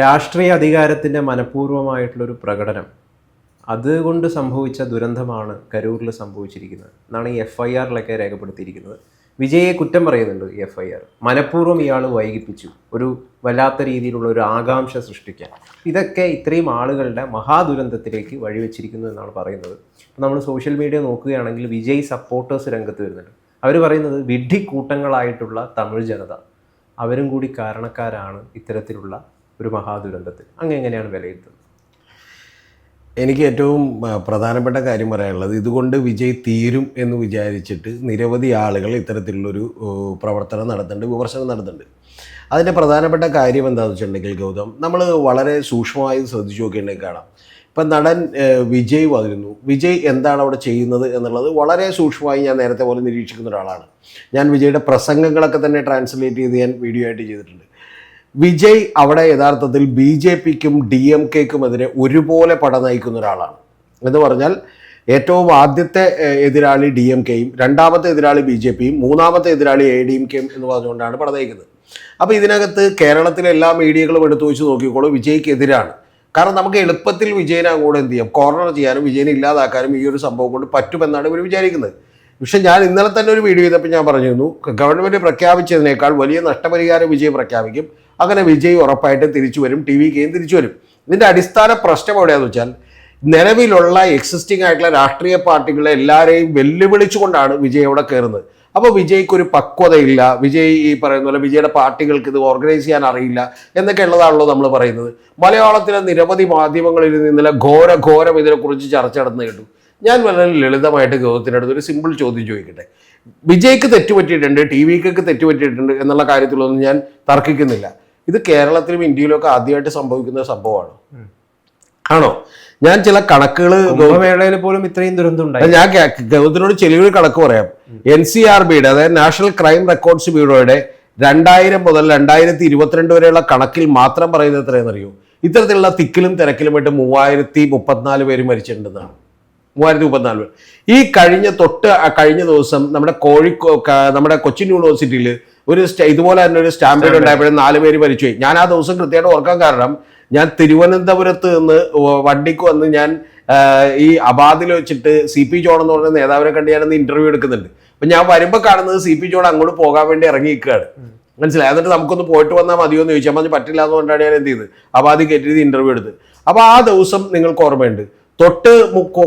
രാഷ്ട്രീയ അധികാരത്തിന്റെ മനഃപൂർവമായിട്ടുള്ളൊരു പ്രകടനം. അതുകൊണ്ട് സംഭവിച്ച ദുരന്തമാണ് കരൂരിൽ സംഭവിച്ചിരിക്കുന്നത്. എന്നാണ് ഈ എഫ് ഐ ആറിലൊക്കെ രേഖപ്പെടുത്തിയിരിക്കുന്നത്. വിജയെ കുറ്റം പറയുന്നുണ്ട് ഈ എഫ് ഐ ആർ മനഃപൂർവം ഇയാൾ വൈകിപ്പിച്ചു. ഒരു വല്ലാത്ത രീതിയിലുള്ള ഒരു ആകാംക്ഷ സൃഷ്ടിക്കാൻ. ഇതൊക്കെ ഇത്രയും ആളുകളുടെ മഹാദുരന്തത്തിലേക്ക് വഴിവെച്ചിരിക്കുന്നു എന്നാണ് പറയുന്നത്. നമ്മൾ സോഷ്യൽ മീഡിയ നോക്കുകയാണെങ്കിൽ വിജയ് സപ്പോർട്ടേഴ്സ് രംഗത്ത് വരുന്നുണ്ട്. അവർ പറയുന്നത് വിഡ്ഢിക്കൂട്ടങ്ങളായിട്ടുള്ള തമിഴ് ജനത. അവരും കൂടി കാരണക്കാരാണ് ഇത്തരത്തിലുള്ള ഒരു മഹാദുരന്തത്തിൽ. അങ്ങ് എങ്ങനെയാണ് വിലയിരുത്തുന്നത്? എനിക്ക് ഏറ്റവും പ്രധാനപ്പെട്ട കാര്യം പറയാനുള്ളത് ഇതുകൊണ്ട് വിജയ് തീരും എന്ന് വിചാരിച്ചിട്ട് നിരവധി ആളുകൾ ഇത്തരത്തിലുള്ളൊരു പ്രവർത്തനം നടത്തുന്നുണ്ട് വിമർശനം നടത്തുന്നുണ്ട്. അതിന്റെ പ്രധാനപ്പെട്ട കാര്യം എന്താണെന്ന് വെച്ചിട്ടുണ്ടെങ്കിൽ ഗൗതം നമ്മൾ വളരെ സൂക്ഷ്മമായി ശ്രദ്ധിച്ചു നോക്കിയിട്ടുണ്ടെങ്കിൽ കാണാം. ഇപ്പം നടൻ വിജയ് വന്നിരുന്നു. വിജയ് എന്താണ് അവിടെ ചെയ്യുന്നത് എന്നുള്ളത് വളരെ സൂക്ഷ്മമായി ഞാൻ നേരത്തെ പോലെ നിരീക്ഷിക്കുന്ന ഒരാളാണ്. ഞാൻ വിജയുടെ പ്രസംഗങ്ങളൊക്കെ തന്നെ ട്രാൻസ്ലേറ്റ് ചെയ്ത് ഞാൻ വീഡിയോ ആയിട്ട് ചെയ്തിട്ടുണ്ട്. വിജയ് അവിടെ യഥാർത്ഥത്തിൽ ബി ജെ പിക്കും ഡി എം കെക്കുമെതിരെ ഒരുപോലെ പട നയിക്കുന്ന ഒരാളാണ്. എന്ന് പറഞ്ഞാൽ ഏറ്റവും ആദ്യത്തെ എതിരാളി ഡി എം കെയും രണ്ടാമത്തെ എതിരാളി ബി ജെ പിയും മൂന്നാമത്തെ എതിരാളി എ ഡി എം കെയും എന്ന് പറഞ്ഞുകൊണ്ടാണ് പട നയിക്കുന്നത്. അപ്പോൾ ഇതിനകത്ത് കേരളത്തിലെ എല്ലാ മീഡിയകളും എടുത്തു വെച്ച് നോക്കിക്കോളൂ വിജയ്ക്കെതിരാണ് കാരണം നമുക്ക് എളുപ്പത്തിൽ വിജയനെ അങ്ങോട്ട് എന്ത് ചെയ്യാം? കോർണർ ചെയ്യാനും വിജയനെ ഇല്ലാതാക്കാനും ഈ ഒരു സംഭവം കൊണ്ട് പറ്റുമെന്നാണ് ഇവർ വിചാരിക്കുന്നത്. പക്ഷെ ഞാൻ ഇന്നലെ തന്നെ ഒരു വീഡിയോ ചെയ്തപ്പോൾ ഞാൻ പറഞ്ഞിരുന്നു ഗവൺമെന്റ് പ്രഖ്യാപിച്ചതിനേക്കാൾ വലിയ നഷ്ടപരിഹാരം വിജയം പ്രഖ്യാപിക്കും. അങ്ങനെ വിജയ് ഉറപ്പായിട്ടും തിരിച്ചു വരും ടി വി കെയും തിരിച്ചു വരും. ഇതിന്റെ അടിസ്ഥാന പ്രശ്നം എവിടെയാണെന്ന് വെച്ചാൽ നിലവിലുള്ള എക്സിസ്റ്റിംഗ് ആയിട്ടുള്ള രാഷ്ട്രീയ പാർട്ടികളെ എല്ലാവരെയും വെല്ലുവിളിച്ചുകൊണ്ടാണ് വിജയ് അവിടെ കയറുന്നത് അപ്പോൾ വിജയ്ക്ക് ഒരു പക്വതയില്ല വിജയ് ഈ പറയുന്ന പോലെ വിജയുടെ പാർട്ടികൾക്ക് ഇത് ഓർഗനൈസ് ചെയ്യാൻ അറിയില്ല എന്നൊക്കെ ഉള്ളതാണല്ലോ നമ്മൾ പറയുന്നത്. മലയാളത്തിലെ നിരവധി മാധ്യമങ്ങളിൽ നിന്ന് ഘോര ഘോരം ഇതിനെക്കുറിച്ച് ചർച്ച നടന്നു കേട്ടു. ഞാൻ വളരെ ലളിതമായിട്ട് ഗൗതത്തിനടുത്ത് ഒരു സിമ്പിൾ ചോദ്യം ചോദിക്കട്ടെ. വിജയ്ക്ക് തെറ്റുപറ്റിയിട്ടുണ്ട് ടി വിക്കൊക്കെ തെറ്റുപറ്റിയിട്ടുണ്ട് എന്നുള്ള കാര്യത്തിലൊന്നും ഞാൻ തർക്കിക്കുന്നില്ല. ഇത് കേരളത്തിലും ഇന്ത്യയിലും ഒക്കെ ആദ്യമായിട്ട് സംഭവിക്കുന്ന സംഭവമാണ്. ആണോ? ഞാൻ ചില കണക്കുകൾ കുംഭമേളയിൽ പോലും ഇത്രയും ദുരന്തം ഞാൻ ഗൗതത്തിനോട് ചെറിയൊരു കണക്ക് പറയാം. എൻ സി ആർ ബിയുടെ അതായത് നാഷണൽ ക്രൈം റെക്കോർഡ്സ് ബ്യൂറോയുടെ രണ്ടായിരം മുതൽ രണ്ടായിരത്തി ഇരുപത്തിരണ്ട് വരെയുള്ള കണക്കിൽ മാത്രം പറയുന്നത് എത്രയെന്നറിയോ ഇത്തരത്തിലുള്ള തിക്കിലും തിരക്കിലുമായിട്ട് മൂവായിരത്തി മുപ്പത്തിനാല് പേര് മരിച്ചിട്ടുണ്ടെന്നാണ്. മൂവായിരത്തി മുപ്പത്തിനാല് പേര്. ഈ കഴിഞ്ഞ തൊട്ട് കഴിഞ്ഞ ദിവസം നമ്മുടെ കോഴിക്കോ നമ്മുടെ കൊച്ചിൻ യൂണിവേഴ്സിറ്റിയിൽ ഒരു ഇതുപോലെ തന്നെ ഒരു സ്റ്റാമ്പേഡ് ഉണ്ടായപ്പോഴും നാല് പേര് മരിച്ചുപോയി. ഞാൻ ആ ദിവസം കൃത്യമായിട്ട് ഓർക്കാൻ കാരണം ഞാൻ തിരുവനന്തപുരത്ത് നിന്ന് വണ്ടിക്ക് വന്ന് ഞാൻ ഈ അബാദിൽ വെച്ചിട്ട് സി പി ജോൺ എന്ന് പറഞ്ഞ നേതാവിനെ കണ്ട് ഞാനൊന്ന് ഇന്റർവ്യൂ എടുക്കുന്നുണ്ട്. അപ്പൊ ഞാൻ വരുമ്പോൾ കാണുന്നത് സി പി ജോൺ അങ്ങോട്ട് പോകാൻ വേണ്ടി ഇറങ്ങി നിൽക്കുകയാണ് മനസ്സിലായി? എന്നിട്ട് നമുക്കൊന്ന് പോയിട്ട് വന്നാൽ മതിയോ എന്ന് ചോദിച്ചാൽ മതി പറ്റില്ല എന്നുകൊണ്ടാണ് ഞാൻ എന്ത് ചെയ്ത് അബാദി കയറ്റി ഇന്റർവ്യൂ എടുത്ത്. അപ്പൊ ആ ദിവസം നിങ്ങൾക്ക് ഓർമ്മയുണ്ട്. തൊട്ട്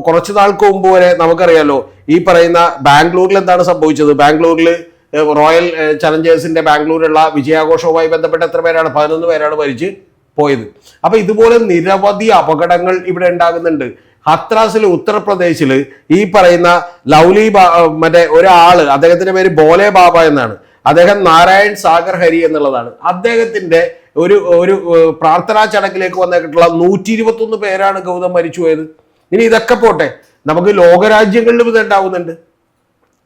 കുറച്ച് നാൾക്ക് മുമ്പ് വരെ നമുക്കറിയാലോ ഈ പറയുന്ന ബാംഗ്ലൂരിൽ എന്താണ് സംഭവിച്ചത്? ബാംഗ്ലൂരിൽ റോയൽ ചലഞ്ചേഴ്സിന്റെ ബാംഗ്ലൂരുള്ള വിജയാഘോഷവുമായി ബന്ധപ്പെട്ട് എത്ര പേരാണ്? പതിനൊന്ന് പേരാണ് മരിച്ച് പോയത്. അപ്പൊ ഇതുപോലെ നിരവധി അപകടങ്ങൾ ഇവിടെ ഉണ്ടാകുന്നുണ്ട്. ഹത്രാസിൽ ഉത്തർപ്രദേശിൽ ഈ പറയുന്ന ലൗലി മറ്റേ ഒരാൾ അദ്ദേഹത്തിന്റെ പേര് ബോലെ ബാബ എന്നാണ്. അദ്ദേഹം നാരായൺ സാഗർ ഹരി എന്നുള്ളതാണ്. അദ്ദേഹത്തിന്റെ ഒരു ഒരു പ്രാർത്ഥനാ ചടങ്ങിലേക്ക് വന്നിട്ടുള്ള നൂറ്റി ഇരുപത്തി പേരാണ് ഗൗതം മരിച്ചു പോയത്. ഇനി ഇതൊക്കെ പോട്ടെ. നമുക്ക് ലോകരാജ്യങ്ങളിലും ഇത് ഉണ്ടാവുന്നുണ്ട്.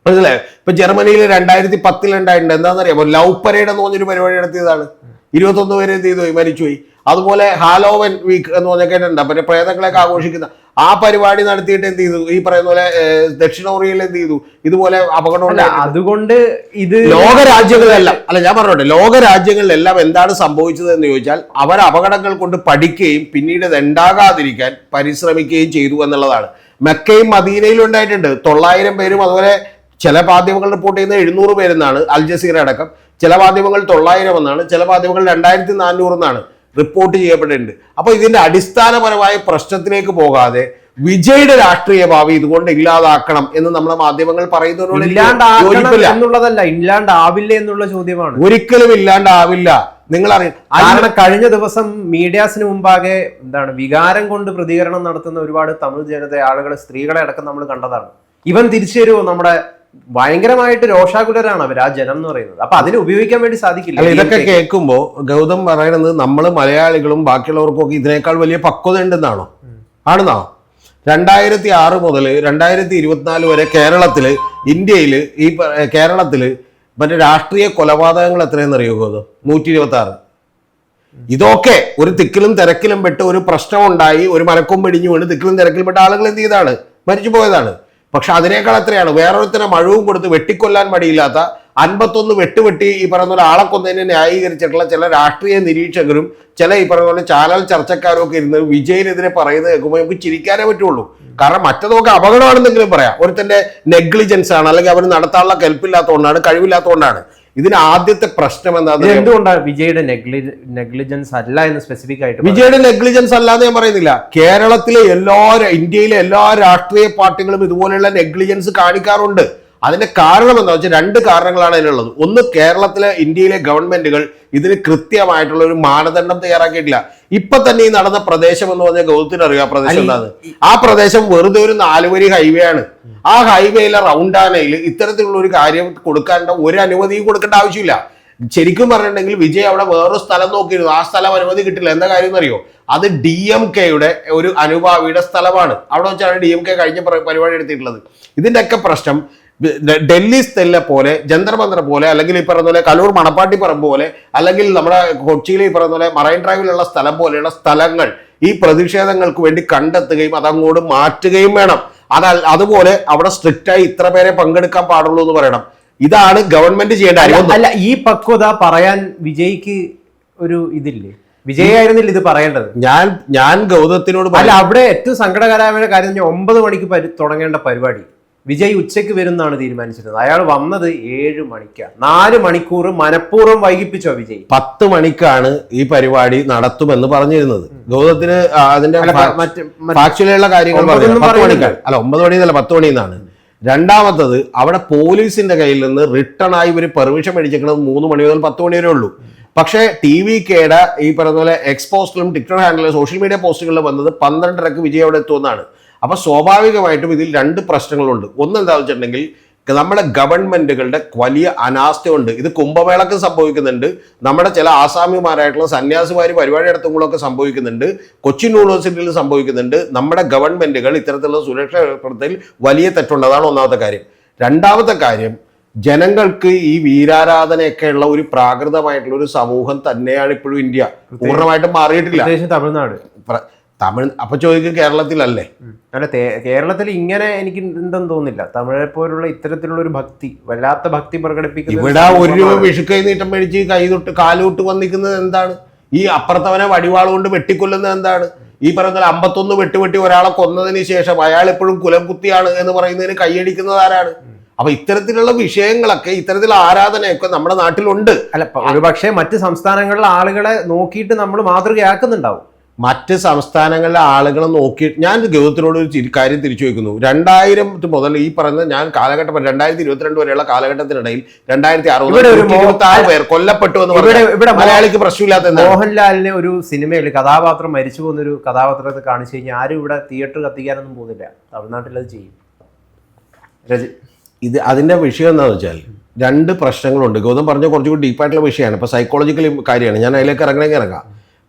മനസ്സിലായോ? ഇപ്പൊ ജർമ്മനിയിൽ രണ്ടായിരത്തി പത്തിൽ ഉണ്ടായിട്ടുണ്ട്. എന്താണെന്നറിയാമോ? ലവ് പരേഡ് എന്ന് പറഞ്ഞൊരു പരിപാടി നടത്തിയതാണ്. ഇരുപത്തൊന്ന് പേര് എന്ത് ചെയ്തു? മരിച്ചുപോയി. അതുപോലെ ഹാലോവൻ വീക്ക് എന്ന് പറഞ്ഞ കേട്ടിട്ടുണ്ട് പിന്നെ പ്രേതങ്ങളെയൊക്കെ ആഘോഷിക്കുന്ന ആ പരിപാടി നടത്തിയിട്ട് എന്ത് ചെയ്തു? ഈ പറയുന്ന പോലെ ദക്ഷിണ കൊറിയയിൽ എന്ത് ചെയ്തു? ഇതുപോലെ അപകടം അതുകൊണ്ട് ഇത് ലോക രാജ്യങ്ങളിലെല്ലാം അല്ല ഞാൻ പറഞ്ഞോട്ടെ ലോക രാജ്യങ്ങളിലെല്ലാം എന്താണ് സംഭവിച്ചത് എന്ന് ചോദിച്ചാൽ അവർ അപകടങ്ങൾ കൊണ്ട് പഠിക്കുകയും പിന്നീട് ഇത് ഉണ്ടാകാതിരിക്കാൻ പരിശ്രമിക്കുകയും ചെയ്തു എന്നുള്ളതാണ്. മെക്കയും മദീനയിലും ഉണ്ടായിട്ടുണ്ട്. തൊള്ളായിരം പേരും അതുപോലെ ചില മാധ്യമങ്ങൾ റിപ്പോർട്ട് ചെയ്യുന്നത് എഴുന്നൂറ് പേരെന്നാണ് അൽ ജസീറ അടക്കം. ചില മാധ്യമങ്ങൾ തൊള്ളായിരം എന്നാണ് ചില മാധ്യമങ്ങൾ രണ്ടായിരത്തി നാനൂറ് എന്നാണ് റിപ്പോർട്ട് ചെയ്യപ്പെട്ടിട്ടുണ്ട്. അപ്പോൾ ഇതിന്റെ അടിസ്ഥാനപരമായ പ്രശ്നത്തിലേക്ക് പോകാതെ വിജയുടെ രാഷ്ട്രീയ ഭാവി ഇതുകൊണ്ട് ഇല്ലാതാക്കണം എന്ന് നമ്മുടെ മാധ്യമങ്ങൾ പറയുന്നതിനോട് എന്നുള്ളതല്ല ഇല്ലാണ്ടാവില്ല എന്നുള്ള ചോദ്യമാണ്. ഒരിക്കലും ഇല്ലാണ്ടാവില്ല. നിങ്ങൾ അറിയാം കഴിഞ്ഞ ദിവസം മീഡിയാസിന് മുമ്പാകെ എന്താണ് വികാരം കൊണ്ട് പ്രതികരണം നടത്തുന്ന ഒരുപാട് തമിഴ് ജനത ആളുകളെ സ്ത്രീകളെ അടക്കം നമ്മൾ കണ്ടതാണ്. ഇവൻ തിരിച്ചു വരുമോ നമ്മുടെ ഭയങ്കരമായിട്ട് രോഷാകുലരാണ് അവർ ആ ജനം എന്ന് പറയുന്നത്. അപ്പൊ അതിനെ ഉപയോഗിക്കാൻ വേണ്ടി സാധിക്കില്ല. ഇതൊക്കെ കേൾക്കുമ്പോ ഗൗതം പറയുന്നത് നമ്മൾ മലയാളികളും ബാക്കിയുള്ളവർക്കും ഒക്കെ ഇതിനേക്കാൾ വലിയ പക്വത ഉണ്ടെന്നാണോ? ആണെന്നോ? രണ്ടായിരത്തി ആറ് മുതൽ രണ്ടായിരത്തി ഇരുപത്തിനാല് വരെ കേരളത്തിൽ ഇന്ത്യയിൽ ഈ കേരളത്തിൽ കേരളത്തിൽ മറ്റേ രാഷ്ട്രീയ കൊലപാതകങ്ങൾ എത്രയെന്ന് അറിയോ ഗൗതം? നൂറ്റി ഇരുപത്തി ആറ് ഇതൊക്കെ ഒരു തിക്കിലും തിരക്കിലും പെട്ട് ഒരു പ്രശ്നം ഉണ്ടായി ഒരു മലക്കും പിടിഞ്ഞു വീണ് തിക്കിലും തിരക്കിലും പെട്ട ആളുകൾ എന്ത് ചെയ്താണ് മരിച്ചു പോയതാണ്. പക്ഷെ അതിനേക്കാൾ എത്രയാണ്? വേറൊരുത്തനെ മഴവും കൊടുത്ത് വെട്ടിക്കൊല്ലാൻ മടിയില്ലാത്ത അൻപത്തൊന്ന് വെട്ടുവെട്ടി ഈ പറയുന്ന പോലെ ആളെ കൊന്നതിനെ ന്യായീകരിച്ചിട്ടുള്ള ചില രാഷ്ട്രീയ നിരീക്ഷകരും ചില ഈ പറയുന്ന പോലെ ചാനൽ ചർച്ചക്കാരും ഒക്കെ ഇരുന്ന് വിജയിനെതിരെ പറയുന്നത് കേൾക്കുമ്പോൾ നമുക്ക് ചിരിക്കാനേ പറ്റുള്ളൂ. കാരണം മറ്റതൊക്കെ അപകടമാണെന്നെങ്കിലും പറയാം. ഒരുത്തന്റെ നെഗ്ലിജൻസ് ആണ് അല്ലെങ്കിൽ അവർ നടത്താനുള്ള കെൽപ്പില്ലാത്തതുകൊണ്ടാണ് കഴിവില്ലാത്തതുകൊണ്ടാണ്. ഇതിന് ആദ്യത്തെ പ്രശ്നം അറിയാമോ? എന്തുകൊണ്ടാണ് വിജയുടെ നെഗ്ലിജൻസ് അല്ല എന്ന് സ്പെസിഫിക് ആയിട്ട്? വിജയുടെ നെഗ്ലിജൻസ് അല്ല എന്ന് ഞാൻ പറയുന്നില്ല കേരളത്തിലെ എല്ലാ ഇന്ത്യയിലെ എല്ലാ രാഷ്ട്രീയ പാർട്ടികളും ഇതുപോലെയുള്ള നെഗ്ലിജൻസ് കാണിക്കാറുണ്ട് അതിന്റെ കാരണം എന്താ വെച്ചാൽ രണ്ട് കാരണങ്ങളാണ് അതിനുള്ളത് ഒന്ന് കേരളത്തിലെ ഇന്ത്യയിലെ ഗവൺമെന്റുകൾ ഇതിന് കൃത്യമായിട്ടുള്ള ഒരു മാനദണ്ഡം തയ്യാറാക്കിയിട്ടില്ല. ഇപ്പൊ തന്നെ ഈ നടന്ന പ്രദേശം എന്ന് പറഞ്ഞാൽ ഗൗതത്തിന് അറിയാം പ്രദേശം എന്താണ് ആ പ്രദേശം വെറുതെ ഒരു നാലുവരി ഹൈവേ ആണ്. ആ ഹൈവേയിലെ റൗണ്ടാനയിൽ ഇത്തരത്തിലുള്ള ഒരു കാര്യം കൊടുക്കാനുള്ള ഒരു അനുമതിയും കൊടുക്കേണ്ട ആവശ്യമില്ല. ശരിക്കും പറഞ്ഞിട്ടുണ്ടെങ്കിൽ വിജയ് അവിടെ വേറൊരു സ്ഥലം നോക്കിയിരുന്നു. ആ സ്ഥലം അനുമതി കിട്ടില്ല. എന്താ കാര്യം എന്നറിയോ അത് ഡി എം കെയുടെ ഒരു അനുഭാവിയുടെ സ്ഥലമാണ്. അവിടെ വെച്ചാണ് ഡി എം കെ കഴിഞ്ഞ പരിപാടി എടുത്തിട്ടുള്ളത്. ഇതിന്റെയൊക്കെ പ്രശ്നം ഡൽഹി സ്ഥലിലെ പോലെ ജന്തർമന്ത്ര പോലെ അല്ലെങ്കിൽ ഈ പറഞ്ഞ പോലെ കലൂർ മണപ്പാട്ടി പറമ്പ് പോലെ അല്ലെങ്കിൽ നമ്മുടെ കൊച്ചിയിൽ ഈ പറഞ്ഞ പോലെ മറൈൻ ഡ്രൈവിലുള്ള സ്ഥലം പോലെയുള്ള സ്ഥലങ്ങൾ ഈ പ്രതിഷേധങ്ങൾക്ക് വേണ്ടി കണ്ടെത്തുകയും അതങ്ങോട്ട് മാറ്റുകയും വേണം. അത് അതുപോലെ അവിടെ സ്ട്രിക്റ്റായി ഇത്ര പേരെ പങ്കെടുക്കാൻ പാടുള്ളൂ എന്ന് പറയണം. ഇതാണ് ഗവൺമെന്റ് ചെയ്യേണ്ട കാര്യം അല്ല ഈ പക്വത പറയാൻ വിജയ്ക്ക് ഒരു ഇതില്ലേ? വിജയായിരുന്നില്ല ഇത് പറയേണ്ടത്. ഞാൻ ഞാൻ ഗൗതത്തിനോട് അല്ല അവിടെ ഏറ്റവും സങ്കടകരമായ കാര്യം ഒമ്പത് മണിക്ക് തുടങ്ങേണ്ട പരിപാടി. വിജയ് ഉച്ചയ്ക്ക് വരുന്നാണ് തീരുമാനിച്ചിരുന്നത്. അയാൾ വന്നത് ഏഴ് മണിക്കാണ് നാല് മണിക്കൂർ മനഃപൂർവം വൈകിപ്പിച്ചോ വിജയ്? പത്ത് മണിക്കാണ് ഈ പരിപാടി നടത്തുമെന്ന് പറഞ്ഞിരുന്നത്. ഗൗതത്തിന് അതിന്റെ ഫാക്ച്വലിയുള്ള കാര്യങ്ങൾ പത്ത് മണിക്കാണ് അല്ല ഒമ്പത് മണി എന്നല്ല പത്ത് മണി എന്നാണ്. രണ്ടാമത്തത് അവിടെ പോലീസിന്റെ കയ്യിൽ നിന്ന് റിട്ടേൺ ആയി ഒരു പെർമിഷൻ മേടിച്ചിരിക്കുന്നത് മൂന്ന് മണി മുതൽ പത്ത് മണി വരെ ഉള്ളൂ. പക്ഷേ ടി വി കേട ഈ പറഞ്ഞ പോലെ എക്സ് പോസ്റ്റിലും ടിക്ടോക്ക് ഹാൻഡിലും സോഷ്യൽ മീഡിയ പോസ്റ്റുകളിലും വന്നത് പന്ത്രണ്ടരക്ക് വിജയ് അവിടെ എത്തുമെന്നാണ്. അപ്പൊ സ്വാഭാവികമായിട്ടും ഇതിൽ രണ്ട് പ്രശ്നങ്ങളുണ്ട്. ഒന്ന് എന്താണെന്ന് വെച്ചിട്ടുണ്ടെങ്കിൽ നമ്മുടെ ഗവൺമെന്റുകളുടെ വലിയ അനാസ്ഥയുണ്ട്. ഇത് കുംഭമേളക്ക് സംഭവിക്കുന്നുണ്ട്. നമ്മുടെ ചില ആസാമിമാരായിട്ടുള്ള സന്യാസിമാര് പരിപാടി നടത്തുമ്പോഴൊക്കെ സംഭവിക്കുന്നുണ്ട്. കൊച്ചിൻ യൂണിവേഴ്സിറ്റിയിൽ സംഭവിക്കുന്നുണ്ട്. നമ്മുടെ ഗവൺമെന്റുകൾ ഇത്തരത്തിലുള്ള സുരക്ഷ ഏർപ്പെടുത്തൽ വലിയ തെറ്റുണ്ട്. അതാണ് ഒന്നാമത്തെ കാര്യം. രണ്ടാമത്തെ കാര്യം ജനങ്ങൾക്ക് ഈ വീരാരാധനയൊക്കെയുള്ള ഒരു പ്രാകൃതമായിട്ടുള്ള ഒരു സമൂഹം തന്നെയാണ് ഇപ്പോഴും ഇന്ത്യ. പൂർണമായിട്ടും മാറിയിട്ടില്ല. തമിഴ്നാട്. തമിഴ് അപ്പൊ ചോദിക്കും കേരളത്തിലല്ലേ? അല്ല കേരളത്തിൽ ഇങ്ങനെ എനിക്ക് എന്തെന്ന് തോന്നില്ല. തമിഴെ പോലുള്ള ഇത്തരത്തിലുള്ള ഒരു ഭക്തി വല്ലാത്ത ഭക്തി പ്രകടിപ്പിക്കുന്നത് ഇവിടെ ഒരു രൂപ വിഷുക്കൈ നീട്ടം മേടിച്ച് കൈ തൊട്ട് കാലുതൊട്ട് വന്നിരിക്കുന്നത് എന്താണ്? ഈ അപ്പുറത്തവനെ വടിവാൾ കൊണ്ട് വെട്ടിക്കൊല്ലുന്നത് എന്താണ്? ഈ പറയുന്ന അമ്പത്തൊന്ന് വെട്ടി വെട്ടി ഒരാളെ കൊന്നതിന് ശേഷം അയാൾ എപ്പോഴും കുലം കുത്തിയാണ് എന്ന് പറയുന്നതിന് കൈയടിക്കുന്നത് ആരാണ്? അപ്പൊ ഇത്തരത്തിലുള്ള വിഷയങ്ങളൊക്കെ ഇത്തരത്തിലുള്ള ആരാധനയൊക്കെ നമ്മുടെ നാട്ടിലുണ്ട്. അല്ല ഒരു പക്ഷേ മറ്റ് സംസ്ഥാനങ്ങളിലെ ആളുകളെ നോക്കിയിട്ട് നമ്മൾ മാതൃകയാക്കുന്നുണ്ടാവും. മറ്റ് സംസ്ഥാനങ്ങളിലെ ആളുകളെ നോക്കി ഞാൻ ഗൗതത്തിനോട് ഒരു കാര്യം തിരിച്ചു വയ്ക്കുന്നു രണ്ടായിരം മുതൽ ഈ പറയുന്ന ഞാൻ കാലഘട്ടം രണ്ടായിരത്തി ഇരുപത്തിരണ്ട് വരെയുള്ള കാലഘട്ടത്തിനിടയിൽ രണ്ടായിരത്തി അറുപത് ഒരു പേർ കൊല്ലപ്പെട്ടു എന്ന് ഇവിടെ മലയാളിക്ക് പ്രശ്നമില്ലാത്ത മോഹൻലാലിനെ ഒരു സിനിമയിൽ കഥാപാത്രം മരിച്ചു പോകുന്നൊരു കഥാപാത്രത്തെ കാണിച്ചു കഴിഞ്ഞാൽ ആരും ഇവിടെ തിയേറ്റർ കത്തിക്കാനൊന്നും പോകുന്നില്ല. തമിഴ്നാട്ടിൽ അത് ചെയ്യും. ഇത് അതിന്റെ വിഷയം എന്താണെന്ന് വെച്ചാൽ രണ്ട് പ്രശ്നങ്ങളുണ്ട്. ഗൗതം പറഞ്ഞ കുറച്ചുകൂടി ഡീപ്പായിട്ടുള്ള വിഷയമാണ്. ഇപ്പൊ സൈക്കോളജിക്കൽ കാര്യമാണ്. ഞാൻ അതിലേക്ക് ഇറങ്ങണമെങ്കിൽ ഇറങ്ങാം.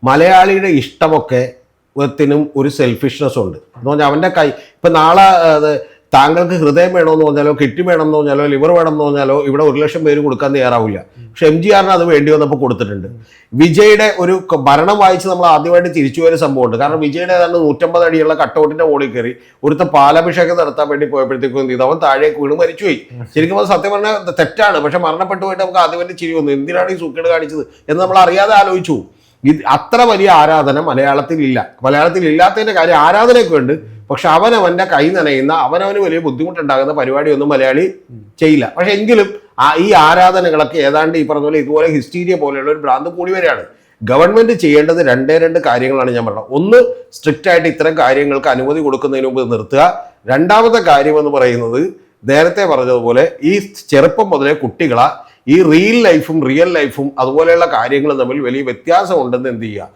മലയാളിയുടെ ഇഷ്ടമൊക്കെ ത്തിനും ഒരു സെൽഫിഷ്നെസ് ഉണ്ട്. എന്ന് പറഞ്ഞാൽ അവന്റെ കൈ ഇപ്പം നാളെ താങ്കൾക്ക് ഹൃദയം വേണമെന്ന് പറഞ്ഞാലോ കിഡ്നി വേണമെന്ന് പറഞ്ഞാലോ ലിവർ വേണമെന്ന് പറഞ്ഞാലോ ഇവിടെ ഒരു ലക്ഷം പേര് കൊടുക്കാൻ തയ്യാറാവില്ല. പക്ഷെ എം ജി ആറിന് അത് വേണ്ടി വന്നപ്പോൾ കൊടുത്തിട്ടുണ്ട്. വിജയുടെ ഒരു ഭരണം വായിച്ച് നമ്മൾ ആദ്യമായിട്ട് തിരിച്ചു വരുന്ന സംഭവമുണ്ട്. കാരണം വിജയുടെ ഏതാണ്ട് നൂറ്റമ്പത് അടിയുള്ള കട്ടൗട്ടിന്റെ ഓടി കയറി ഒരുത്ത പാലഭിഷേകം നടത്താൻ വേണ്ടി പോയപ്പോഴത്തേക്കും ചെയ്തു? അവൻ താഴേക്ക് വീണ് മരിച്ചുപോയി. ശരിക്കും അത് സത്യം പറഞ്ഞാൽ തെറ്റാണ്. പക്ഷെ മരണപ്പെട്ടു പോയിട്ട് നമുക്ക് ആദ്യമായിട്ട് ചിരി വന്നു. എന്തിനാണ് ഈ സൂക്കേട് കാണിച്ചത്? എന്ന് നമ്മൾ അറിയാതെ ആലോചിച്ചു. ഇത് അത്ര വലിയ ആരാധന മലയാളത്തിൽ ഇല്ല മലയാളത്തിൽ ഇല്ലാത്തതിന്റെ കാര്യം ആരാധനയൊക്കെ ഉണ്ട്. പക്ഷെ അവനവന്റെ കൈ നനയുന്ന അവനവന് വലിയ ബുദ്ധിമുട്ടുണ്ടാകുന്ന പരിപാടിയൊന്നും മലയാളി ചെയ്യില്ല. പക്ഷെ എങ്കിലും ആ ഈ ആരാധനകളൊക്കെ ഏതാണ്ട് ഈ പറഞ്ഞ പോലെ ഇതുപോലെ ഹിസ്റ്റീരിയ പോലെയുള്ള ഒരു ഭ്രാന്ത് കൂടി വരികയാണ് ഗവൺമെന്റ് ചെയ്യേണ്ടത് രണ്ടേ രണ്ട് കാര്യങ്ങളാണ് ഞാൻ പറഞ്ഞത്. ഒന്ന് സ്ട്രിക്റ്റ് ആയിട്ട് ഇത്തരം കാര്യങ്ങൾക്ക് അനുമതി കൊടുക്കുന്നതിന് മുമ്പ് നിർത്തുക. രണ്ടാമത്തെ കാര്യം എന്ന് പറയുന്നത് നേരത്തെ പറഞ്ഞതുപോലെ ഈ ചെറുപ്പം മുതലേ കുട്ടികളെ ഈ റിയൽ ലൈഫും റിയൽ ലൈഫും അതുപോലെയുള്ള കാര്യങ്ങളും തമ്മിൽ വലിയ വ്യത്യാസം ഉണ്ടെന്ന് എന്ത് ചെയ്യുക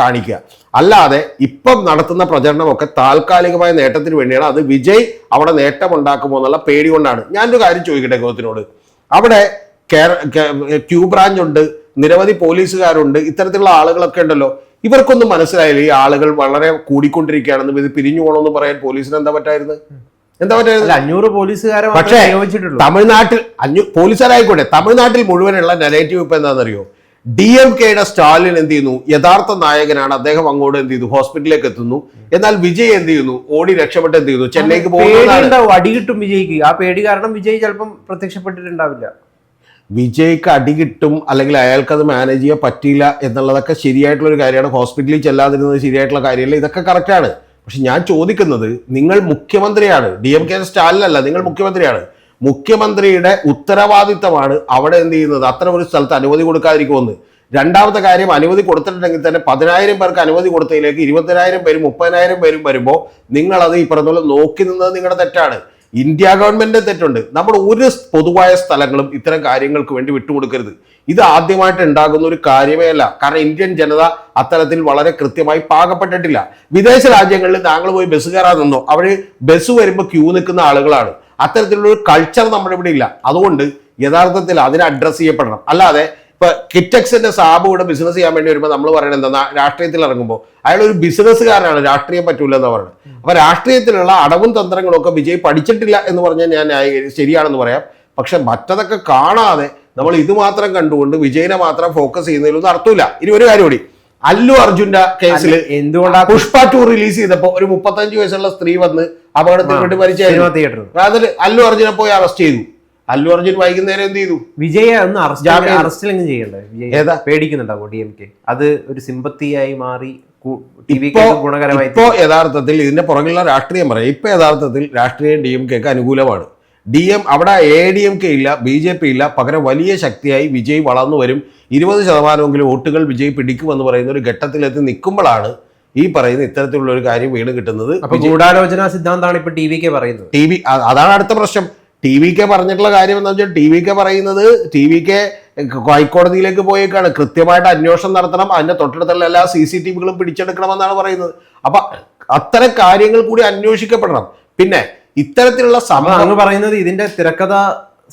കാണിക്കുക. അല്ലാതെ ഇപ്പം നടത്തുന്ന പ്രചരണമൊക്കെ താൽക്കാലികമായ നേട്ടത്തിന് വേണ്ടിയാണ്. അത് വിജയ് അവിടെ നേട്ടമുണ്ടാക്കുമോ എന്നുള്ള പേടി കൊണ്ടാണ്. ഞാനൊരു കാര്യം ചോദിക്കട്ടെ ഗോത്തിനോട് അവിടെ ക്യൂ ബ്രാഞ്ച് ഉണ്ട് നിരവധി പോലീസുകാരുണ്ട് ഇത്തരത്തിലുള്ള ആളുകളൊക്കെ ഉണ്ടല്ലോ. ഇവർക്കൊന്നും മനസ്സിലായില്ല ഈ ആളുകൾ വളരെ കൂടിക്കൊണ്ടിരിക്കുകയാണെന്നും ഇത് പിരിഞ്ഞു പോകണമെന്ന് പറയാൻ പോലീസിന് എന്താ പറ്റായിരുന്നത് എന്താ പറയുക അഞ്ഞൂറ് പോലീസുകാരെ പക്ഷേ തമിഴ്നാട്ടിൽ അഞ്ഞൂ പോലീസുകാരായിക്കോട്ടെ തമിഴ്നാട്ടിൽ മുഴുവനുള്ള നെഗറ്റീവ് ഇപ്പൊ എന്താണെന്നറിയോ? ഡി എം കെയുടെ സ്റ്റാലിൻ എന്ത് ചെയ്യുന്നു? യഥാർത്ഥ നായകനാണ്. അദ്ദേഹം അങ്ങോട്ട് എന്ത് ചെയ്തു? ഹോസ്പിറ്റലിലേക്ക് എത്തുന്നു. എന്നാൽ വിജയ് എന്ത് ചെയ്യുന്നു? ഓടി രക്ഷപ്പെട്ട് എന്ത് ചെയ്യുന്നു? ചെന്നൈക്ക് പോകുന്നതാണ്. പേടിയുണ്ടാവും അടി കിട്ടും വിജയ്ക്ക്. ആ പേടി കാരണം വിജയ് ചിലപ്പം പ്രത്യക്ഷപ്പെട്ടിട്ടുണ്ടാവില്ല. വിജയ്ക്ക് അടി കിട്ടും അല്ലെങ്കിൽ അയാൾക്ക് അത് മാനേജ് ചെയ്യാൻ പറ്റിയില്ല എന്നുള്ളതൊക്കെ ശരിയായിട്ടുള്ള ഒരു കാര്യമാണ്. ഹോസ്പിറ്റലിൽ ചെല്ലാതിരുന്നത് ശരിയായിട്ടുള്ള കാര്യമല്ല. ഇതൊക്കെ കറക്റ്റാണ് പക്ഷെ ഞാൻ ചോദിക്കുന്നത് നിങ്ങൾ മുഖ്യമന്ത്രിയാണ്. ഡി എം കെ സ്റ്റാലിനല്ല നിങ്ങൾ മുഖ്യമന്ത്രിയാണ്. മുഖ്യമന്ത്രിയുടെ ഉത്തരവാദിത്തമാണ് അവിടെ എന്ത് ചെയ്യുന്നത്? അത്തരം ഒരു സ്ഥലത്ത് അനുമതി കൊടുക്കാതിരിക്കുമെന്ന്. രണ്ടാമത്തെ കാര്യം അനുമതി കൊടുത്തിട്ടുണ്ടെങ്കിൽ തന്നെ പതിനായിരം പേർക്ക് അനുമതി കൊടുത്തതിലേക്ക് ഇരുപതിനായിരം പേരും മുപ്പതിനായിരം പേരും വരുമ്പോൾ നിങ്ങളത് ഈ പറഞ്ഞ പോലെ നോക്കി നിന്നത് നിങ്ങളുടെ തെറ്റാണ്. ഇന്ത്യ ഗവൺമെന്റിന്റെ തെറ്റുണ്ട്. നമ്മൾ ഒരു പൊതുവായ സ്ഥലങ്ങളും ഇത്തരം കാര്യങ്ങൾക്ക് വേണ്ടി വിട്ടുകൊടുക്കരുത്. ഇത് ആദ്യമായിട്ട് ഉണ്ടാകുന്ന ഒരു കാര്യമേ അല്ല. കാരണം ഇന്ത്യൻ ജനത അത്തരത്തിൽ വളരെ കൃത്യമായി പാകപ്പെട്ടിട്ടില്ല. വിദേശ രാജ്യങ്ങളിൽ താങ്കൾ പോയി ബസ് കയറാൻ നിന്നോ അവർ ബസ് വരുമ്പോൾ ക്യൂ നിൽക്കുന്ന ആളുകളാണ്. അത്തരത്തിലുള്ള ഒരു കൾച്ചർ നമ്മുടെ ഇവിടെ ഇല്ല. അതുകൊണ്ട് യഥാർത്ഥത്തിൽ അതിനെ അഡ്രസ്സ് ചെയ്യപ്പെടണം. അല്ലാതെ ഇപ്പൊ കിറ്റക്സിന്റെ സാബ് കൂടെ ബിസിനസ് ചെയ്യാൻ വേണ്ടി വരുമ്പോൾ നമ്മൾ പറയുന്നത് എന്താ രാഷ്ട്രീയത്തിൽ ഇറങ്ങുമ്പോൾ അയാൾ ഒരു ബിസിനസ്സുകാരനാണ് രാഷ്ട്രീയം പറ്റൂല എന്ന് പറയുന്നത് അപ്പൊ രാഷ്ട്രീയത്തിലുള്ള അടവും തന്ത്രങ്ങളും ഒക്കെ വിജയ് പഠിച്ചിട്ടില്ല എന്ന് പറഞ്ഞാൽ ഞാൻ ശരിയാണെന്ന് പറയാം. പക്ഷെ മറ്റതൊക്കെ കാണാതെ നമ്മൾ ഇത് മാത്രം കണ്ടുകൊണ്ട് വിജയിനെ മാത്രം ഫോക്കസ് ചെയ്യുന്നതിലൊന്നും അർത്ഥമില്ല. ഇനി ഒരു കാര്യം കൂടി. അല്ലു അർജുന്റെ കേസിൽ എന്തുകൊണ്ടാണ് പുഷ്പ ടൂർ റിലീസ് ചെയ്തപ്പോ ഒരു മുപ്പത്തഞ്ച് വയസ്സുള്ള സ്ത്രീ വന്ന് അപകടത്തിൽ പെട്ട് മരിച്ചു അതിൽ അല്ലു അർജുനെ പോയി അറസ്റ്റ് ചെയ്തു. അല്ലു അർജുൻ വൈകുന്നേരം എന്ത് ചെയ്തു? വിജയ ഒന്ന് അറസ്റ്റ് അറസ്റ്റിലെങ്കിലും ചെയ്യണ്ടേ? പേടിക്കുന്നുണ്ടാവും ഏതാ? പേടിക്കുന്നുണ്ടാവോ ഡി എം കെ അത് ഒരു സിമ്പത്തിയായി മാറി ഗുണകരമായി ഇപ്പോ യഥാർത്ഥത്തിൽ ഇതിന്റെ പുറകിലുള്ള രാഷ്ട്രീയം പറയാം. ഇപ്പൊ യഥാർത്ഥത്തിൽ രാഷ്ട്രീയം ഡി എം കെക്ക് അനുകൂലമാണ്. ഡി എം അവിടെ എ ഡി എം കെ ഇല്ല ബി ജെ പി ഇല്ല. പകരം വലിയ ശക്തിയായി വിജയ് വളർന്നു വരും. ഇരുപത് ശതമാനമെങ്കിലും വോട്ടുകൾ വിജയ് പിടിക്കുമെന്ന് പറയുന്ന ഒരു ഘട്ടത്തിലെത്തി നിൽക്കുമ്പോഴാണ് ഈ പറയുന്ന ഇത്തരത്തിലുള്ള ഒരു കാര്യം വീണ് കിട്ടുന്നത് ഗൂഢാലോചന സിദ്ധാന്തമാണ് ഇപ്പൊ ടി വി കെ പറയുന്നത്. ടി വി അതാണ് അടുത്ത പ്രശ്നം. ടി വി കെ പറഞ്ഞിട്ടുള്ള കാര്യം എന്താ വെച്ചാൽ ടി വി കെ പറയുന്നത് ടി വി കെ ഹൈക്കോടതിയിലേക്ക് പോയേക്കാണ്. കൃത്യമായിട്ട് അന്വേഷണം നടത്തണം. അതിന്റെ തൊട്ടടുത്തുള്ള എല്ലാ സി സി ടി വികളും പിടിച്ചെടുക്കണമെന്നാണ് പറയുന്നത്. അപ്പൊ അത്തരം കാര്യങ്ങൾ കൂടി അന്വേഷിക്കപ്പെടണം. പിന്നെ ഇത്തരത്തിലുള്ള സമയം സംഭവം പറയുന്നത് ഇതിന്റെ തിരക്കഥ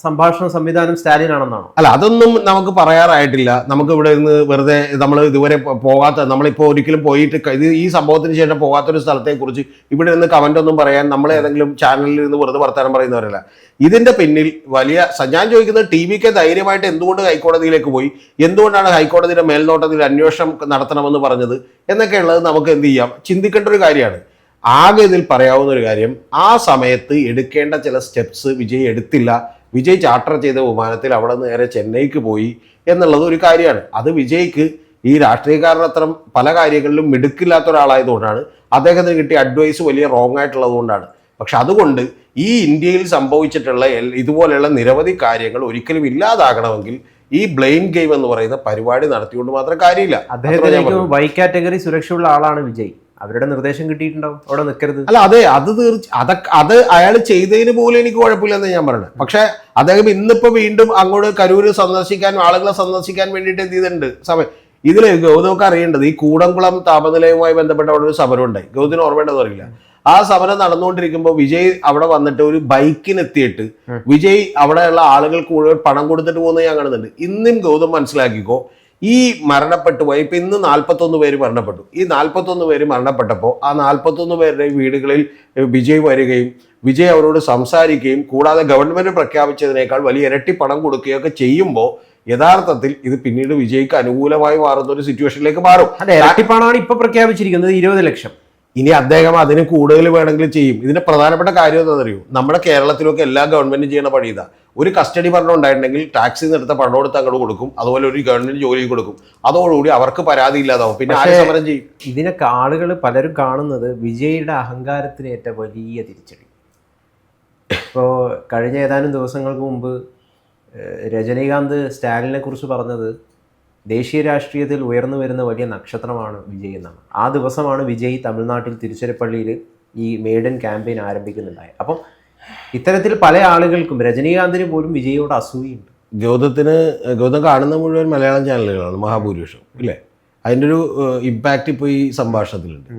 സംഭാഷണ സംവിധാനം സ്റ്റാലിൻ ആണെന്നാണോ അല്ല അതൊന്നും നമുക്ക് പറയാറായിട്ടില്ല. നമുക്ക് ഇവിടെ നിന്ന് വെറുതെ നമ്മൾ ഇതുവരെ പോകാത്ത നമ്മളിപ്പോൾ ഒരിക്കലും പോയിട്ട് ഇത് ഈ സംഭവത്തിന് ശേഷം പോകാത്തൊരു സ്ഥലത്തെക്കുറിച്ച് ഇവിടെ നിന്ന് കമന്റ് ഒന്നും പറയാൻ നമ്മൾ ഏതെങ്കിലും ചാനലിൽ നിന്ന് വെറുതെ വർത്തമാനം പറയുന്നവരല്ല. ഇതിന്റെ പിന്നിൽ വലിയ ഞാൻ ചോദിക്കുന്നത് ടി വിക്ക് ധൈര്യമായിട്ട് എന്തുകൊണ്ട് ഹൈക്കോടതിയിലേക്ക് പോയി? എന്തുകൊണ്ടാണ് ഹൈക്കോടതിയുടെ മേൽനോട്ടത്തിൽ അന്വേഷണം നടത്തണമെന്ന് പറഞ്ഞത്? എന്നൊക്കെയുള്ളത് നമുക്ക് എന്ത് ചെയ്യാം? ചിന്തിക്കേണ്ട ഒരു കാര്യമാണ്. ആകെ ഇതിൽ പറയാവുന്ന ഒരു കാര്യം ആ സമയത്ത് എടുക്കേണ്ട ചില സ്റ്റെപ്സ് വിജയ് എടുത്തില്ല വിജയ് ചാർട്ടർ ചെയ്ത വിമാനത്തിൽ അവിടെ നേരെ ചെന്നൈക്ക് പോയി എന്നുള്ളത് ഒരു കാര്യമാണ്. അത് വിജയ്ക്ക് ഈ രാഷ്ട്രീയക്കാരനത്രം പല കാര്യങ്ങളിലും മിടുക്കില്ലാത്ത ഒരാളായതുകൊണ്ടാണ് അദ്ദേഹത്തിന് കിട്ടിയ അഡ്വൈസ് വലിയ റോങ് ആയിട്ടുള്ളതുകൊണ്ടാണ് പക്ഷെ അതുകൊണ്ട് ഈ ഇന്ത്യയിൽ സംഭവിച്ചിട്ടുള്ള ഇതുപോലെയുള്ള നിരവധി കാര്യങ്ങൾ ഒരിക്കലും ഇല്ലാതാകണമെങ്കിൽ ഈ ബ്ലെയിം ഗെയിം എന്ന് പറയുന്ന പരിപാടി നടത്തിക്കൊണ്ട് മാത്രം കാര്യമില്ല. അദ്ദേഹത്തിന് വൈ കാറ്റഗറി സുരക്ഷയുള്ള ആളാണ് വിജയ്. അവരുടെ നിർദ്ദേശം കിട്ടിയിട്ടുണ്ടാവും. അവിടെ നിൽക്കരുത് അല്ല അതെ അത് തീർച്ച അത അത് അയാൾ ചെയ്തതിന് പോലും എനിക്ക് കുഴപ്പമില്ലെന്ന് ഞാൻ പറഞ്ഞു പക്ഷെ അദ്ദേഹം ഇന്നിപ്പോ വീണ്ടും അങ്ങോട്ട് കരൂര് സന്ദർശിക്കാൻ ആളുകളെ സന്ദർശിക്കാൻ വേണ്ടിയിട്ട് എന്ത് ചെയ്തിട്ടുണ്ട്? സമയം ഇതിൽ ഗൗതമൊക്കെ അറിയേണ്ടത് ഈ കൂടംകുളം താപനിലയുമായി ബന്ധപ്പെട്ട അവിടെ ഒരു സമരം ഉണ്ടായി ഗൗതമിന് ഓർമ്മയുണ്ടെന്ന് അറിയില്ല. ആ സമരം നടന്നുകൊണ്ടിരിക്കുമ്പോൾ വിജയ് അവിടെ വന്നിട്ട് ഒരു ബൈക്കിനെത്തിയിട്ട് വിജയ് അവിടെയുള്ള ആളുകൾക്ക് മുഴുവൻ പണം കൊടുത്തിട്ട് പോകുന്നത് ഞാൻ കാണുന്നുണ്ട്. ഇന്നും ഗൗതം മനസ്സിലാക്കിക്കോ ഈ മരണപ്പെട്ടു പോയി ഇപ്പം ഇന്ന് നാൽപ്പത്തൊന്ന് പേര് മരണപ്പെട്ടു. ഈ നാൽപ്പത്തൊന്ന് പേര് മരണപ്പെട്ടപ്പോൾ ആ നാൽപ്പത്തൊന്ന് പേരുടെ വീടുകളിൽ വിജയ് വരികയും വിജയ് അവരോട് സംസാരിക്കുകയും കൂടാതെ ഗവൺമെന്റ് പ്രഖ്യാപിച്ചതിനേക്കാൾ വലിയ ഇരട്ടി പണം കൊടുക്കുകയൊക്കെ ചെയ്യുമ്പോൾ യഥാർത്ഥത്തിൽ ഇത് പിന്നീട് വിജയ്ക്ക് അനുകൂലമായി മാറുന്ന ഒരു സിറ്റുവേഷനിലേക്ക് മാറും. അതെ ഇരട്ടിപ്പണമാണ് ഇപ്പൊ പ്രഖ്യാപിച്ചിരിക്കുന്നത് ഇരുപത് ലക്ഷം. ഇനി അദ്ദേഹം അതിന് കൂടുതൽ വേണമെങ്കിൽ ചെയ്യും. ഇതിന്റെ പ്രധാനപ്പെട്ട കാര്യം എന്താണെന്നറിയോ? നമ്മുടെ കേരളത്തിലൊക്കെ എല്ലാ ഗവൺമെന്റും ചെയ്യുന്ന പണി ഇതാ. ഒരു കസ്റ്റഡി ഭരണം ഉണ്ടായിട്ടുണ്ടെങ്കിൽ ടാക്സിൽ നിന്ന് എടുത്ത പണം കൊടുത്ത് അങ്ങോട്ട് കൊടുക്കും. അതുപോലെ ഒരു ഗവൺമെന്റ് ജോലി കൊടുക്കും. അതോടുകൂടി അവർക്ക് പരാതി ഇല്ലാതാവും. പിന്നെ ആര് സമരം ചെയ്യും? ഇതിനൊക്കെ ആളുകൾ പലരും കാണുന്നത് വിജയുടെ അഹങ്കാരത്തിന് ഏറ്റ വലിയ തിരിച്ചടി. ഇപ്പോൾ കഴിഞ്ഞ ഏതാനും ദിവസങ്ങൾക്ക് മുമ്പ് രജനീകാന്ത് സ്റ്റാലിനെ കുറിച്ച് പറഞ്ഞത് ദേശീയ രാഷ്ട്രീയത്തിൽ ഉയർന്നു വരുന്ന വലിയ നക്ഷത്രമാണ് വിജയ് എന്നാണ്. ആ ദിവസമാണ് വിജയ് തമിഴ്നാട്ടിൽ തിരുച്ചിറപ്പള്ളിയിൽ ഈ മെയ്ഡൻ ക്യാമ്പയിൻ ആരംഭിക്കുന്നുണ്ടായത്. അപ്പം ഇത്തരത്തിൽ പല ആളുകൾക്കും രജനീകാന്തിന് പോലും വിജയോട് അസൂയുണ്ട്. ഗൗതത്തിന് ഗൗതം കാണുന്ന മുഴുവൻ മലയാളം ചാനലുകളാണ് മഹാഭൂരിപക്ഷം ഇല്ലേ? അതിന്റെ ഒരു ഇമ്പാക്റ്റ് ഇപ്പോൾ ഈ സംഭാഷണത്തിലുണ്ട്.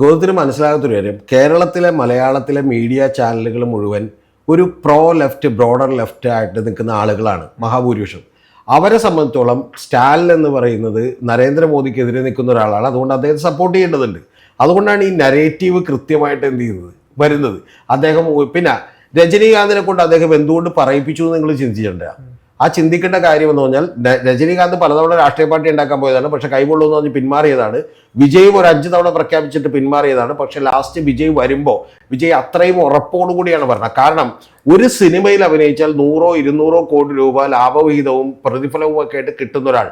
ഗൗതത്തിന് മനസ്സിലാകാത്തൊരു കാര്യം കേരളത്തിലെ മലയാളത്തിലെ മീഡിയ ചാനലുകൾ മുഴുവൻ ഒരു പ്രോ ലെഫ്റ്റ് ബ്രോഡർ ലെഫ്റ്റ് ആയിട്ട് നിൽക്കുന്ന ആളുകളാണ് മഹാഭൂരിപക്ഷം. അവരെ സംബന്ധിച്ചോളം സ്റ്റാലിൻ എന്ന് പറയുന്നത് നരേന്ദ്രമോദിക്കെതിരെ നിൽക്കുന്ന ഒരാളാണ്. അതുകൊണ്ട് അദ്ദേഹം സപ്പോർട്ട് ചെയ്യേണ്ടതുണ്ട്. അതുകൊണ്ടാണ് ഈ നരേറ്റീവ് കൃത്യമായിട്ട് എന്ത് ചെയ്യുന്നത്? വരുന്നത്. അദ്ദേഹം പിന്നെ രജനീകാന്തിനെ കൊണ്ട് അദ്ദേഹം എന്തുകൊണ്ട് പറയിപ്പിച്ചു എന്ന് നിങ്ങൾ ചിന്തിച്ചിട്ടുണ്ട്? ആ ചിന്തിക്കേണ്ട കാര്യം എന്ന് പറഞ്ഞാൽ രജനീകാന്ത് പലതവണ രാഷ്ട്രീയ പാർട്ടി ഉണ്ടാക്കാൻ പോയതാണ്. പക്ഷെ കൈകൊള്ളൂ എന്ന് പറഞ്ഞ് പിന്മാറിയതാണ്. വിജയ് ഒരു അഞ്ച് തവണ പ്രഖ്യാപിച്ചിട്ട് പിന്മാറിയതാണ്. പക്ഷെ ലാസ്റ്റ് വിജയ് വരുമ്പോൾ വിജയ് അത്രയും ഉറപ്പോടുകൂടിയാണ് പറഞ്ഞത്. കാരണം ഒരു സിനിമയിൽ അഭിനയിച്ചാൽ നൂറോ ഇരുന്നൂറോ കോടി രൂപ ലാഭവിഹിതവും പ്രതിഫലവും ഒക്കെ ആയിട്ട് കിട്ടുന്ന ഒരാൾ.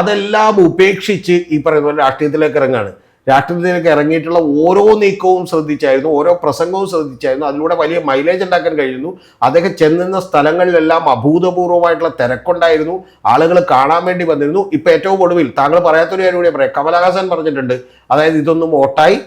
അതെല്ലാം ഉപേക്ഷിച്ച് ഈ പറയുന്ന രാഷ്ട്രീയത്തിലേക്ക് ഇറങ്ങാണ് രാഷ്ട്രീയത്തിലേക്ക് ഇറങ്ങിയിട്ടുള്ള ഓരോ നീക്കവും ശ്രദ്ധിച്ചായിരുന്നു ഓരോ പ്രസംഗവും ശ്രദ്ധിച്ചായിരുന്നു അതിലൂടെ വലിയ മൈലേജ് ഉണ്ടാക്കാൻ കഴിയുന്നു അദ്ദേഹം ചെന്നുന്ന സ്ഥലങ്ങളിലെല്ലാം അഭൂതപൂർവമായിട്ടുള്ള തിരക്കുണ്ടായിരുന്നു. ആളുകൾ കാണാൻ വേണ്ടി വന്നിരുന്നു. ഇപ്പൊ ഏറ്റവും ഒടുവിൽ താങ്കൾ പറയാത്തൊരു കാര്യം കൂടി പറയാം. കമലഹാസൻ പറഞ്ഞിട്ടുണ്ട് അതായത് ഇതൊന്നും വോട്ടായി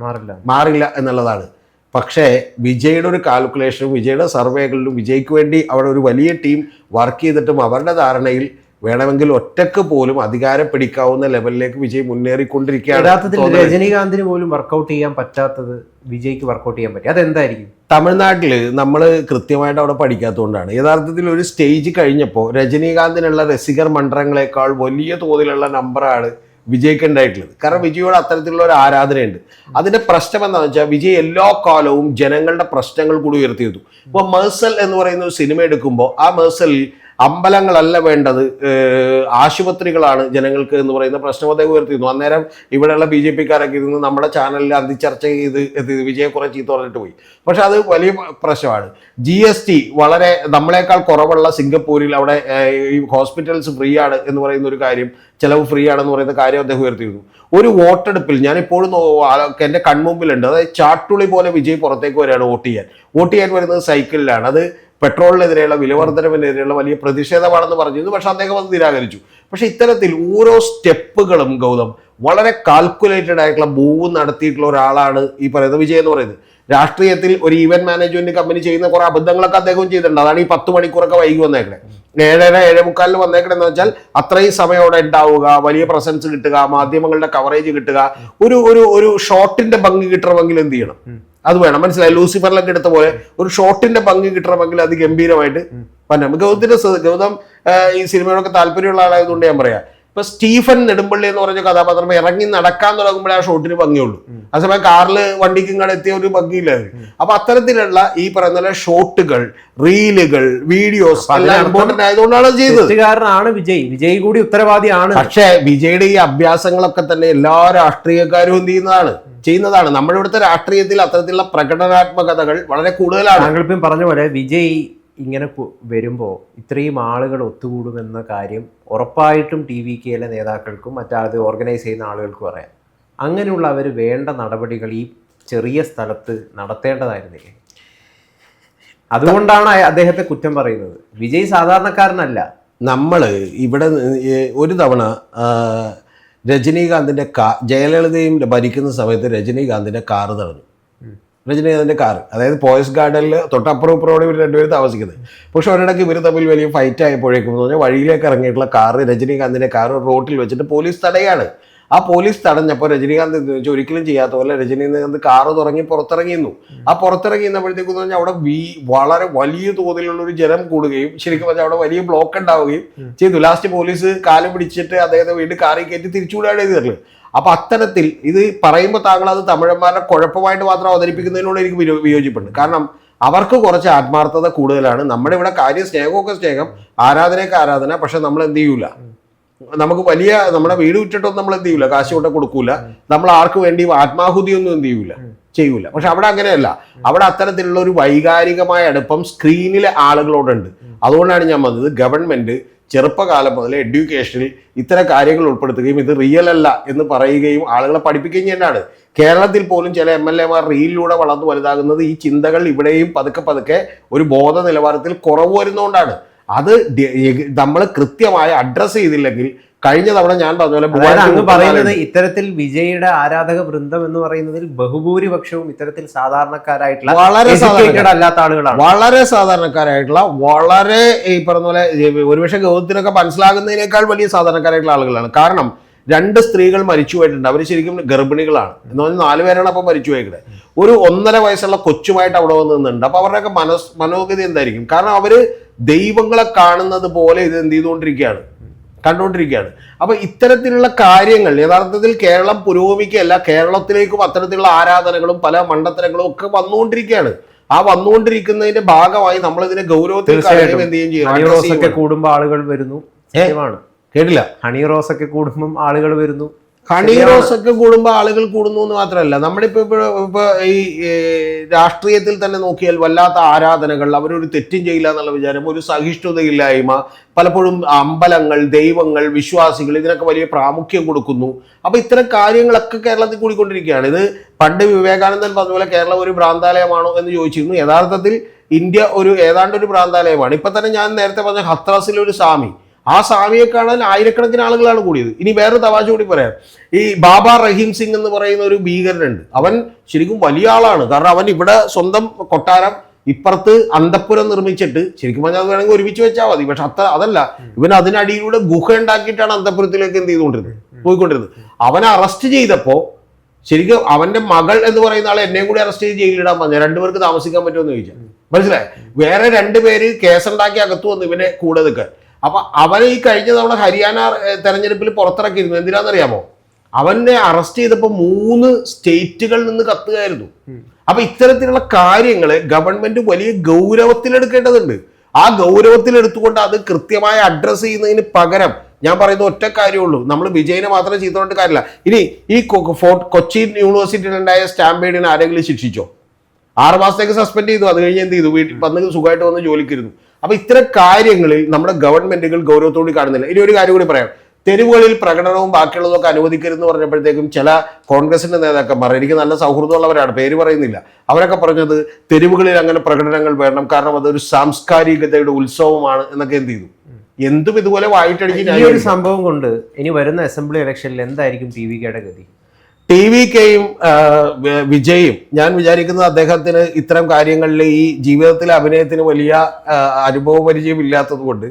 മാറില്ല. മാറില്ല എന്നുള്ളതാണ്. പക്ഷേ വിജയുടെ ഒരു കാൽക്കുലേഷനും വിജയുടെ സർവേകളിലും വിജയ്ക്ക് വേണ്ടി അവിടെ ഒരു വലിയ ടീം വർക്ക് ചെയ്തിട്ടും അവരുടെ ധാരണയിൽ വേണമെങ്കിൽ ഒറ്റയ്ക്ക് പോലും അധികാരം പിടിക്കാവുന്ന ലെവലിലേക്ക് വിജയ് മുന്നേറിക്കൊണ്ടിരിക്കുകയാണ് യഥാർത്ഥത്തിൽ. രജനീകാന്തിന് പോലും വർക്കൗട്ട് ചെയ്യാൻ പറ്റാത്തത് വിജയ്ക്ക് വർക്കൗട്ട് ചെയ്യാൻ പറ്റി. അതെന്തായിരിക്കും? തമിഴ്നാട്ടിൽ നമ്മൾ കൃത്യമായിട്ട് അവിടെ പഠിക്കാത്തതുകൊണ്ടാണ്. യഥാർത്ഥത്തിൽ ഒരു സ്റ്റേജ് കഴിഞ്ഞപ്പോൾ രജനീകാന്തിനുള്ള രസികർ മണ്ഡലങ്ങളെക്കാൾ വലിയ തോതിലുള്ള നമ്പറാണ് വിജയ്ക്ക് ഉണ്ടായിട്ടുള്ളത് കാരണം വിജയോട് അത്തരത്തിലുള്ള ഒരു ആരാധനയുണ്ട്. അതിന്റെ പ്രശ്നം എന്താണെന്ന് വെച്ചാൽ വിജയ് എല്ലാ കാലവും ജനങ്ങളുടെ പ്രശ്നങ്ങൾ കൂടി ഉയർത്തിയിരുന്നു. ഇപ്പോൾ മേഴ്സൽ എന്ന് പറയുന്ന ഒരു സിനിമ എടുക്കുമ്പോൾ ആ മേഴ്സലിൽ അമ്പലങ്ങളല്ല വേണ്ടത് ആശുപത്രികളാണ് ജനങ്ങൾക്ക് എന്ന് പറയുന്ന പ്രശ്നം അദ്ദേഹം ഉയർത്തിയിരുന്നു. അന്നേരം ഇവിടെയുള്ള ബി ജെ പിക്കാരൊക്കെ ഇരുന്ന് നമ്മുടെ ചാനലിൽ അന്തിച്ചർച്ച ചെയ്ത് വിജയെ കുറെ ചീത്ത പറഞ്ഞിട്ട് പോയി. പക്ഷെ അത് വലിയ പ്രശ്നമാണ്. ജി എസ് ടി വളരെ നമ്മളെക്കാൾ കുറവുള്ള സിംഗപ്പൂരിൽ അവിടെ ഈ ഹോസ്പിറ്റൽസ് ഫ്രീ ആണ് എന്ന് പറയുന്ന ഒരു കാര്യം ചിലവ് ഫ്രീ ആണെന്ന് പറയുന്ന കാര്യം അദ്ദേഹം ഉയർത്തിയിരുന്നു. ഒരു വോട്ടെടുപ്പിൽ ഞാൻ ഇപ്പോഴും എന്റെ കൺമുമ്പിലുണ്ട്. അതായത് ചാട്ടുളി പോലെ വിജയ് പുറത്തേക്ക് വരികയാണ് വോട്ട് ചെയ്യാൻ. വോട്ട് ചെയ്യാൻ വരുന്നത് സൈക്കിളിലാണ്. അത് പെട്രോളിനെതിരെയുള്ള വിലവർദ്ധനവിനെതിരെയുള്ള വലിയ പ്രതിഷേധമാണെന്ന് പറഞ്ഞിരുന്നു. പക്ഷെ അദ്ദേഹം അത് നിരാകരിച്ചു. പക്ഷെ ഇത്തരത്തിൽ ഓരോ സ്റ്റെപ്പുകളും ഗൗതം വളരെ കാൽക്കുലേറ്റഡ് ആയിട്ടുള്ള മൂവ് നടത്തിയിട്ടുള്ള ഒരാളാണ് ഈ പറയുന്ന വിജയ് എന്ന് പറയുന്നത്. രാഷ്ട്രീയത്തിൽ ഒരു ഈവന്റ് മാനേജ്മെന്റ് കമ്പനി ചെയ്യുന്ന കുറെ അബദ്ധങ്ങളൊക്കെ അദ്ദേഹം ചെയ്തിട്ടുണ്ട്. അതാണ് ഈ പത്ത് മണിക്കൂറൊക്കെ വൈകി വന്നേക്കണേ. ഏഴര ഏഴേ മുക്കാലിൽ വന്നേക്കണെന്ന് വെച്ചാൽ അത്രയും സമയം അവിടെ ഉണ്ടാവുക വലിയ പ്രസൻസ് കിട്ടുക മാധ്യമങ്ങളുടെ കവറേജ് കിട്ടുക. ഒരു ഒരു ഒരു ഷോട്ടിന്റെ ഭംഗി കിട്ടണമെങ്കിൽ എന്ത് ചെയ്യണം? അത് വേണം. മനസ്സിലായി? ലൂസിഫറിലൊക്കെ എടുത്ത പോലെ ഒരു ഷോട്ടിന്റെ പങ്ക് കിട്ടണമെങ്കിൽ അത് ഗംഭീരമായിട്ട് പറ്റാം ഗൗതത്തിന്റെ ഗൗതം ഈ സിനിമയോടൊക്കെ താല്പര്യമുള്ള ആളായതുകൊണ്ട് ഞാൻ പറയാം. ഇപ്പൊ സ്റ്റീഫൻ നെടുമ്പള്ളി എന്ന് പറഞ്ഞ കഥാപാത്രം ഇറങ്ങി നടക്കാൻ തുടങ്ങുമ്പോഴേ ആ ഷോട്ടിന് ഭംഗിയുള്ളൂ. ആ സമയം കാറിൽ വണ്ടിക്ക് ഇങ്ങോട്ട് എത്തിയ ഒരു ഭംഗിയില്ല അപ്പൊ അത്തരത്തിലുള്ള ഈ പറയുന്ന ഷോട്ടുകൾ റീലുകൾ വീഡിയോസ് എല്ലാം ഇമ്പോർട്ടന്റ് ആയതുകൊണ്ടാണ് ചെയ്തത്. കാരണമാണ് വിജയ്. വിജയ് കൂടി ഉത്തരവാദിയാണ്. പക്ഷേ വിജയുടെ ഈ അഭ്യാസങ്ങളൊക്കെ തന്നെ എല്ലാ രാഷ്ട്രീയക്കാരും എന്ത് ചെയ്യുന്നതാണ്? ചെയ്യുന്നതാണ്. നമ്മുടെ ഇവിടുത്തെ രാഷ്ട്രീയത്തിൽ അത്തരത്തിലുള്ള പ്രകടനാത്മകതകൾ വളരെ കൂടുതലാണ്. താങ്കളിപ്പം പറഞ്ഞ പോലെ വിജയ് ഇങ്ങനെ വരുമ്പോൾ വരുമ്പോ ഇത്രയും ആളുകൾ ഒത്തുകൂടുമെന്ന കാര്യം ഉറപ്പായിട്ടും ടി വി കെയിലെ നേതാക്കൾക്കും മറ്റത് ഓർഗനൈസ് ചെയ്യുന്ന ആളുകൾക്കും അറിയാം. അങ്ങനെയുള്ള അവർ വേണ്ട നടപടികൾ ഈ ചെറിയ സ്ഥലത്ത് നടത്തേണ്ടതായിരുന്നില്ലേ? അതുകൊണ്ടാണ് അദ്ദേഹത്തെ കുറ്റം പറയുന്നത്. വിജയ് സാധാരണക്കാരനല്ല. നമ്മൾ ഇവിടെ ഒരു തവണ രജനീകാന്തിന്റെ കാ ജയലളിതയും ഭരിക്കുന്ന സമയത്ത് രജനീകാന്തിന്റെ കാറ് തടഞ്ഞു. രജനീകാന്തിന്റെ കാർ അതായത് പോയസ് ഗാർഡനിൽ തൊട്ടപ്പുറം ഇപ്പുറം ഇവർ രണ്ടുപേരും താമസിക്കുന്നത്. പക്ഷെ ഒരിടയ്ക്ക് ഇവർ തമ്മിൽ വലിയ ഫൈറ്റ് ആയപ്പോഴേക്കും എന്ന് പറഞ്ഞാൽ വഴിയിലേക്ക് ഇറങ്ങിയിട്ടുള്ള കാറ് രജനീകാന്തിന്റെ കാർ റോട്ടിൽ വെച്ചിട്ട് പോലീസ് തടയാണ്. ആ പോലീസ് തടഞ്ഞപ്പോൾ രജനീകാന്ത് എന്ന് വെച്ചാൽ ഒരിക്കലും ചെയ്യാത്ത പോലെ രജനീകാന്ത് കാറ് തുടങ്ങി പുറത്തിറങ്ങിയിരുന്നു. ആ പുറത്തിറങ്ങിയെന്നപ്പോഴത്തേക്കും എന്ന് പറഞ്ഞാൽ അവിടെ വീ വളരെ വലിയ തോതിലുള്ള ഒരു ജനം കൂടുകയും ശരിക്കും പറഞ്ഞാൽ അവിടെ വലിയ ബ്ലോക്ക് ഉണ്ടാവുകയും ചെയ്തു. ലാസ്റ്റ് പോലീസ് കാലം പിടിച്ചിട്ട് അദ്ദേഹത്തെ വീണ്ടും കാറിൽ കയറ്റി തിരിച്ചുവിടാണ് ചെയ്തിട്ടുള്ളത് അപ്പൊ അത്തരത്തിൽ ഇത് പറയുമ്പോൾ താങ്കൾ അത് തമിഴന്മാരുടെ കുഴപ്പമായിട്ട് മാത്രം അവതരിപ്പിക്കുന്നതിനോട് എനിക്ക് വിയോ- വിയോജിപ്പുണ്ട്. കാരണം അവർക്ക് കുറച്ച് ആത്മാർത്ഥത കൂടുതലാണ്. നമ്മുടെ ഇവിടെ കാര്യം സ്നേഹമൊക്കെ സ്നേഹം ആരാധനയൊക്കെ ആരാധന പക്ഷെ നമ്മൾ എന്ത് ചെയ്യൂല. നമുക്ക് വലിയ നമ്മുടെ വീട് വിറ്റിട്ടൊന്നും നമ്മൾ എന്ത് ചെയ്യൂല. കാശ് കൊണ്ട് കൊടുക്കൂല. നമ്മൾ ആർക്ക് വേണ്ടി ആത്മാഹുതിയൊന്നും എന്ത് ചെയ്യൂല. ചെയ്യൂല. പക്ഷെ അവിടെ അങ്ങനെയല്ല. അവിടെ അത്തരത്തിലുള്ള ഒരു വൈകാരികമായ അടുപ്പം സ്ക്രീനിലെ ആളുകളോടുണ്ട്. അതുകൊണ്ടാണ് ഞാൻ വന്നത് ഗവൺമെന്റ് ചെറുപ്പകാലം മുതൽ എഡ്യൂക്കേഷനിൽ ഇത്തരം കാര്യങ്ങൾ ഉൾപ്പെടുത്തുകയും ഇത് റിയൽ അല്ല എന്ന് പറയുകയും ആളുകളെ പഠിപ്പിക്കുകയും തന്നെയാണ്. കേരളത്തിൽ പോലും ചില എം എൽ എമാർ റീലിലൂടെ വളർന്നു വലുതാകുന്നത് ഈ ചിന്തകൾ ഇവിടെയും പതുക്കെ പതുക്കെ ഒരു ബോധ നിലവാരത്തിൽ കുറവ് വരുന്നതുകൊണ്ടാണ്. അത് നമ്മൾ കൃത്യമായി അഡ്രസ്സ് ചെയ്തില്ലെങ്കിൽ കഴിഞ്ഞ തവണ ഞാൻ പറഞ്ഞ പോലെ അങ്ങ് പറയുന്നത് ഇത്തരത്തിൽ വിജയുടെ ആരാധക വൃന്ദം എന്ന് പറയുന്നതിൽ ബഹുഭൂരിപക്ഷവും ഇത്തരത്തിൽ സാധാരണക്കാരായിട്ടുള്ള വളരെ അല്ലാത്ത ആളുകളാണ്. വളരെ സാധാരണക്കാരായിട്ടുള്ള വളരെ ഈ പറഞ്ഞ പോലെ ഒരുപക്ഷെ ഗൗതത്തിനൊക്കെ മനസ്സിലാകുന്നതിനേക്കാൾ വലിയ സാധാരണക്കാരായിട്ടുള്ള ആളുകളാണ്. കാരണം രണ്ട് സ്ത്രീകൾ മരിച്ചു പോയിട്ടുണ്ട്. അവർ ശരിക്കും ഗർഭിണികളാണ്. എന്ന് പറഞ്ഞാൽ നാല് പേരാണ് അപ്പം മരിച്ചു പോയിക്കണേ. ഒരു ഒന്നര വയസ്സുള്ള കൊച്ചുമായിട്ട് അവിടെ വന്ന് നിന്നുണ്ട് അപ്പം അവരുടെയൊക്കെ മനസ് മനോഗതി എന്തായിരിക്കും? കാരണം അവർ ദൈവങ്ങളെ കാണുന്നത് പോലെ ഇത് എന്ത് ചെയ്തുകൊണ്ടിരിക്കുകയാണ്. കണ്ടുകൊണ്ടിരിക്കുകയാണ്. അപ്പൊ ഇത്തരത്തിലുള്ള കാര്യങ്ങൾ യഥാർത്ഥത്തിൽ കേരളം പുരോഗമിക്കുകയല്ല കേരളത്തിലേക്കും അത്തരത്തിലുള്ള ആരാധനകളും പല മണ്ടത്തരങ്ങളും ഒക്കെ വന്നുകൊണ്ടിരിക്കുകയാണ്. ആ വന്നുകൊണ്ടിരിക്കുന്നതിന്റെ ഭാഗമായി നമ്മൾ ഇതിനെ ഗൗരവത്തിൽ എന്ത് ചെയ്യും? ചെയ്യുന്നു. കൂടുമ്പോൾ ആളുകൾ വരുന്നു. കേട്ടില്ല? ഹണി റോസ് ഒക്കെ കൂടുമ്പം ആളുകൾ വരുന്നു. ഹണി റോസ് ഒക്കെ കൂടുമ്പോൾ ആളുകൾ കൂടുന്നു എന്ന് മാത്രമല്ല നമ്മളിപ്പോ ഇപ്പോൾ ഇപ്പൊ ഇപ്പൊ ഈ രാഷ്ട്രീയത്തിൽ തന്നെ നോക്കിയാൽ വല്ലാത്ത ആരാധനകൾ അവരൊരു തെറ്റും ചെയ്യില്ല എന്നുള്ള വിചാരം ഒരു സഹിഷ്ണുതയില്ലായ്മ പലപ്പോഴും അമ്പലങ്ങൾ ദൈവങ്ങൾ വിശ്വാസികൾ ഇതിനൊക്കെ വലിയ പ്രാമുഖ്യം കൊടുക്കുന്നു. അപ്പൊ ഇത്തരം കാര്യങ്ങളൊക്കെ കേരളത്തിൽ കൂടിക്കൊണ്ടിരിക്കുകയാണ്. ഇത് പണ്ട് വിവേകാനന്ദൻ പറഞ്ഞ പോലെ കേരളം ഒരു ഭ്രാന്താലയമാണോ എന്ന് ചോദിച്ചിരുന്നു. യഥാർത്ഥത്തിൽ ഇന്ത്യ ഒരു ഏതാണ്ട് ഒരു ഭ്രാന്താലയമാണ്. ഇപ്പൊ തന്നെ ഞാൻ നേരത്തെ പറഞ്ഞ ഹത്രാസിലെ ഒരു സ്വാമി ആ സ്വാമിയെ കാണാൻ ആയിരക്കണക്കിന് ആളുകളാണ് കൂടിയത്. ഇനി വേറെ തമാശ കൂടി പറയാം. ഈ ബാബ റഹീം സിംഗ് എന്ന് പറയുന്ന ഒരു ഭീകരനുണ്ട്. അവൻ ശരിക്കും വലിയ ആളാണ്. കാരണം അവൻ ഇവിടെ സ്വന്തം കൊട്ടാരം ഇപ്പുറത്ത് അന്തപ്പുരം നിർമ്മിച്ചിട്ട് ശരിക്കും പറഞ്ഞാൽ അത് വേണമെങ്കിൽ ഒരുമിച്ച് വെച്ചാൽ മതി. പക്ഷെ അത്ര അതല്ല. ഇവൻ അതിനടിയിലൂടെ ഗുഹ ഉണ്ടാക്കിയിട്ടാണ് അന്തപ്പുരത്തിലേക്ക് എന്ത് ചെയ്തുകൊണ്ടിരുന്നത്? പോയിക്കൊണ്ടിരുന്നത്. അവനെ അറസ്റ്റ് ചെയ്തപ്പോൾ ശരിക്കും അവന്റെ മകൾ എന്ന് പറയുന്ന ആളെ എന്നെയും കൂടി അറസ്റ്റ് ചെയ്ത് ജയിലിടാൻ പറഞ്ഞു. രണ്ടുപേർക്ക് താമസിക്കാൻ പറ്റുമെന്ന് ചോദിച്ചാൽ മനസ്സിലായി? വേറെ രണ്ടുപേര് കേസുണ്ടാക്കി അകത്തു വന്നു ഇവനെ കൂടെ നിൽക്കാൻ. അപ്പൊ അവനെ ഈ കഴിഞ്ഞ തവണ ഹരിയാന തെരഞ്ഞെടുപ്പിൽ പുറത്തിറക്കിയിരുന്നു. എന്തിനാണെന്നറിയാമോ? അവനെ അറസ്റ്റ് ചെയ്തപ്പോൾ മൂന്ന് സ്റ്റേറ്റുകളിൽ നിന്ന് കത്തുകയായിരുന്നു. അപ്പൊ ഇത്തരത്തിലുള്ള കാര്യങ്ങൾ ഗവൺമെന്റ് വലിയ ഗൗരവത്തിലെടുക്കേണ്ടതുണ്ട്. ആ ഗൗരവത്തിലെടുത്തുകൊണ്ട് അത് കൃത്യമായി അഡ്രസ്സ് ചെയ്യുന്നതിന് പകരം ഞാൻ പറയുന്ന ഒറ്റ കാര്യമുള്ളൂ. നമ്മൾ വിജയനെ മാത്രം ചെയ്തുകൊണ്ട് കാര്യമില്ല. ഇനി ഈ കൊച്ചി ഉണ്ടായ സ്റ്റാമ്പേഡിനെ ആരെങ്കിലും ശിക്ഷിച്ചോ? ആറ് മാസത്തേക്ക് സസ്പെൻഡ് ചെയ്തു. അത് കഴിഞ്ഞ് എന്ത് ചെയ്തു? വീട്ടിൽ വന്ന് സുഖമായിട്ട് വന്ന് ജോലിക്കിരുന്നു. അപ്പൊ ഇത്തരം കാര്യങ്ങളിൽ നമ്മുടെ ഗവൺമെന്റുകൾ ഗൗരവത്തോടെ കാണുന്നില്ല. ഇനി ഒരു കാര്യം കൂടി പറയാം. തെരുവുകളിൽ പ്രകടനവും ബാക്കിയുള്ളതൊക്കെ അനുവദിക്കരുതെന്ന് പറഞ്ഞപ്പോഴത്തേക്കും ചില കോൺഗ്രസിന്റെ നേതാക്കന്മാർ എനിക്ക് നല്ല സൗഹൃദമുള്ളവരാണ് പേര് പറയുന്നില്ല. അവരൊക്കെ പറഞ്ഞത് തെരുവുകളിൽ അങ്ങനെ പ്രകടനങ്ങൾ വേണം കാരണം അതൊരു സാംസ്കാരികതയുടെ ഉത്സവമാണ് എന്നൊക്കെ എന്ത് ചെയ്തു? എന്തും ഇതുപോലെ വായിട്ടടിച്ച് ഈ ഒരു സംഭവം കൊണ്ട് ഇനി വരുന്ന അസംബ്ലി ഇലക്ഷനിൽ എന്തായിരിക്കും പി വി കെയുടെ ഗതി? ടി വി കെയും വിജയും ഞാൻ വിചാരിക്കുന്നത് അദ്ദേഹത്തിന് ഇത്തരം കാര്യങ്ങളിൽ ഈ ജീവിതത്തിലെ അഭിനയത്തിന് വലിയ അനുഭവ പരിചയം ഇല്ലാത്തത് കൊണ്ട്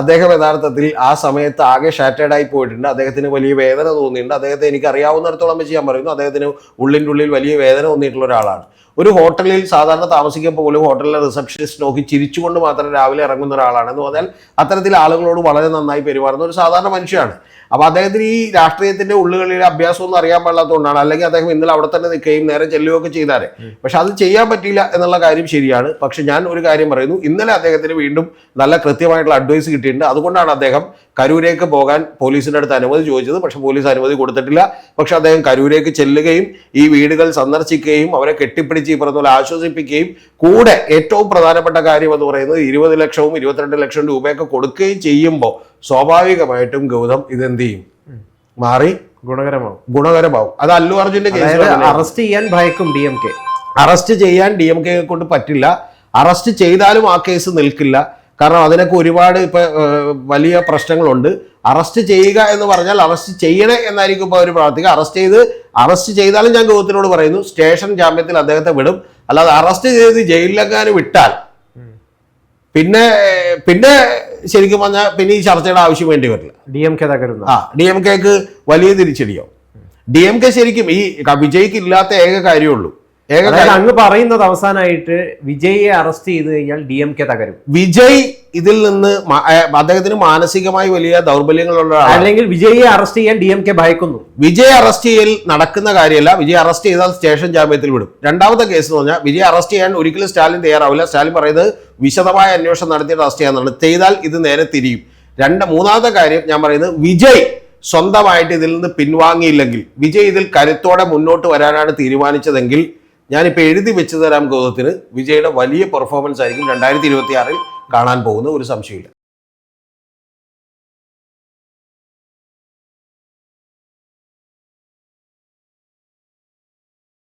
അദ്ദേഹം യഥാർത്ഥത്തിൽ ആ സമയത്ത് ആകെ ഷാറ്റേഡ് ആയി പോയിട്ടുണ്ട്. അദ്ദേഹത്തിന് വലിയ വേദന തോന്നിയിട്ടുണ്ട്. അദ്ദേഹത്തെ എനിക്ക് അറിയാവുന്നിടത്തോളം വെച്ച് ഞാൻ പറയുന്നു അദ്ദേഹത്തിന് ഉള്ളിന്റെ ഉള്ളിൽ വലിയ വേദന തോന്നിയിട്ടുള്ള ഒരാളാണ്. ഒരു ഹോട്ടലിൽ സാധാരണ താമസിക്കുമ്പോൾ പോലും ഹോട്ടലിലെ റിസപ്ഷനിസ്റ്റ് നോക്കി ചിരിച്ചുകൊണ്ട് മാത്രം രാവിലെ ഇറങ്ങുന്ന ഒരാളാണ് എന്ന് പറഞ്ഞാൽ അത്തരത്തിൽ ആളുകളോട് വളരെ നന്നായി പെരുമാറുന്ന ഒരു സാധാരണ മനുഷ്യനാണ്. അപ്പൊ അദ്ദേഹത്തിന് ഈ രാഷ്ട്രീയത്തിന്റെ ഉള്ളുകളിലെ അഭ്യാസം ഒന്നും അറിയാൻ പാടില്ലാത്തതുകൊണ്ടാണ്. അല്ലെങ്കിൽ അദ്ദേഹം ഇന്നലെ അവിടെ തന്നെ നിൽക്കുകയും നേരെ ചെല്ലുകയൊക്കെ ചെയ്താരെ. പക്ഷെ അത് ചെയ്യാൻ പറ്റിയില്ല എന്നുള്ള കാര്യം ശരിയാണ്. പക്ഷെ ഞാൻ ഒരു കാര്യം പറയുന്നു. ഇന്നലെ അദ്ദേഹത്തിന് വീണ്ടും നല്ല കൃത്യമായിട്ടുള്ള അഡ്വൈസ് കിട്ടിയിട്ടുണ്ട്. അതുകൊണ്ടാണ് അദ്ദേഹം കരൂരേക്ക് പോകാൻ പോലീസിന്റെ അടുത്ത് അനുമതി ചോദിച്ചത് പക്ഷെ പോലീസ് അനുമതി കൊടുത്തിട്ടില്ല. പക്ഷെ അദ്ദേഹം കരൂരേക്ക് ചെല്ലുകയും ഈ വീടുകൾ സന്ദർശിക്കുകയും അവരെ കെട്ടിപ്പിടിച്ച് ഈ പറഞ്ഞ പോലെ ആശ്വസിപ്പിക്കുകയും കൂടെ ഏറ്റവും പ്രധാനപ്പെട്ട കാര്യം എന്ന് പറയുന്നത് ഇരുപത് ലക്ഷവും ഇരുപത്തിരണ്ട് ലക്ഷം രൂപയൊക്കെ കൊടുക്കുകയും ചെയ്യുമ്പോൾ സ്വാഭാവികമായിട്ടും ഗൗതം ഇതെന്ത് ചെയ്യും? മാറി ഗുണകരമാവും. ഗുണകരമാവും. അത് അല്ലു അർജുന്റെ കേസ് അറസ്റ്റ് ചെയ്യാൻ ഭയക്കും ഡി എം കെ. അറസ്റ്റ് ചെയ്യാൻ ഡി എം കെ കൊണ്ട് പറ്റില്ല. അറസ്റ്റ് ചെയ്താലും ആ കേസ് നിൽക്കില്ല. കാരണം അതിനൊക്കെ ഒരുപാട് ഇപ്പൊ വലിയ പ്രശ്നങ്ങളുണ്ട്. അറസ്റ്റ് ചെയ്യുക എന്ന് പറഞ്ഞാൽ അറസ്റ്റ് ചെയ്യണേ എന്നായിരിക്കും ഇപ്പോൾ അവർ പ്രാർത്ഥിക്കുക. അറസ്റ്റ് ചെയ്ത് അറസ്റ്റ് ചെയ്താലും ഞാൻ ഗൗതത്തിനോട് പറയുന്നു സ്റ്റേഷൻ ജാമ്യത്തിൽ അദ്ദേഹത്തെ വിടും. അല്ലാതെ അറസ്റ്റ് ചെയ്ത് ജയിലിലെങ്ങാനും വിട്ടാൽ പിന്നെ പിന്നെ ശരിക്കും പറഞ്ഞാൽ പിന്നെ ഈ ചർച്ചയുടെ ആവശ്യം വേണ്ടി വരില്ല. ഡി എം കെ തകരുന്നു. ആ ഡി എം കെക്ക് വലിയ തിരിച്ചടിയോ? ഡി എം കെ ശരിക്കും ഈ വിജയ്ക്ക് ഇല്ലാത്ത ഏക കാര്യമുള്ളൂ അതായത് അങ്ങ് പറയുന്നത് അവസാനമായിട്ട് വിജയെ അറസ്റ്റ് ചെയ്ത് കഴിഞ്ഞാൽ ഡി എം കെ തകരും. വിജയ് ഇതിൽ നിന്ന് അദ്ദേഹത്തിന് മാനസികമായി വലിയ ദൗർബല്യങ്ങളുള്ള അല്ലെങ്കിൽ വിജയെ അറസ്റ്റ് ചെയ്യാൻ ഡി എം കെ ഭയക്കുന്നു. വിജയ് അറസ്റ്റ് ചെയ്യൽ നടക്കുന്ന കാര്യമല്ല. വിജയ് അറസ്റ്റ് ചെയ്താൽ സ്റ്റേഷൻ ജാമ്യത്തിൽ വിടും. രണ്ടാമത്തെ കേസ് എന്ന് പറഞ്ഞാൽ വിജയ് അറസ്റ്റ് ചെയ്യാൻ ഒരിക്കലും സ്റ്റാലിൻ തയ്യാറാവില്ല. സ്റ്റാലിൻ പറയുന്നത് വിശദമായ അന്വേഷണം നടത്തിയിട്ട് അറസ്റ്റ് ചെയ്യാന്നാണ്. ചെയ്താൽ ഇത് നേരെ തിരിയും. രണ്ട് മൂന്നാമത്തെ കാര്യം ഞാൻ പറയുന്നത് വിജയ് സ്വന്തമായിട്ട് ഇതിൽ നിന്ന് പിൻവാങ്ങിയില്ലെങ്കിൽ വിജയ് ഇതിൽ കരുത്തോടെ മുന്നോട്ട് വരാനാണ് തീരുമാനിച്ചതെങ്കിൽ ഞാനിപ്പോൾ എഴുതി വെച്ചു തരാം ഗൗതത്തിന് വിജയുടെ വലിയ പെർഫോമൻസ് ആയിരിക്കും രണ്ടായിരത്തി ഇരുപത്തി കാണാൻ പോകുന്ന ഒരു സംശയമില്ല.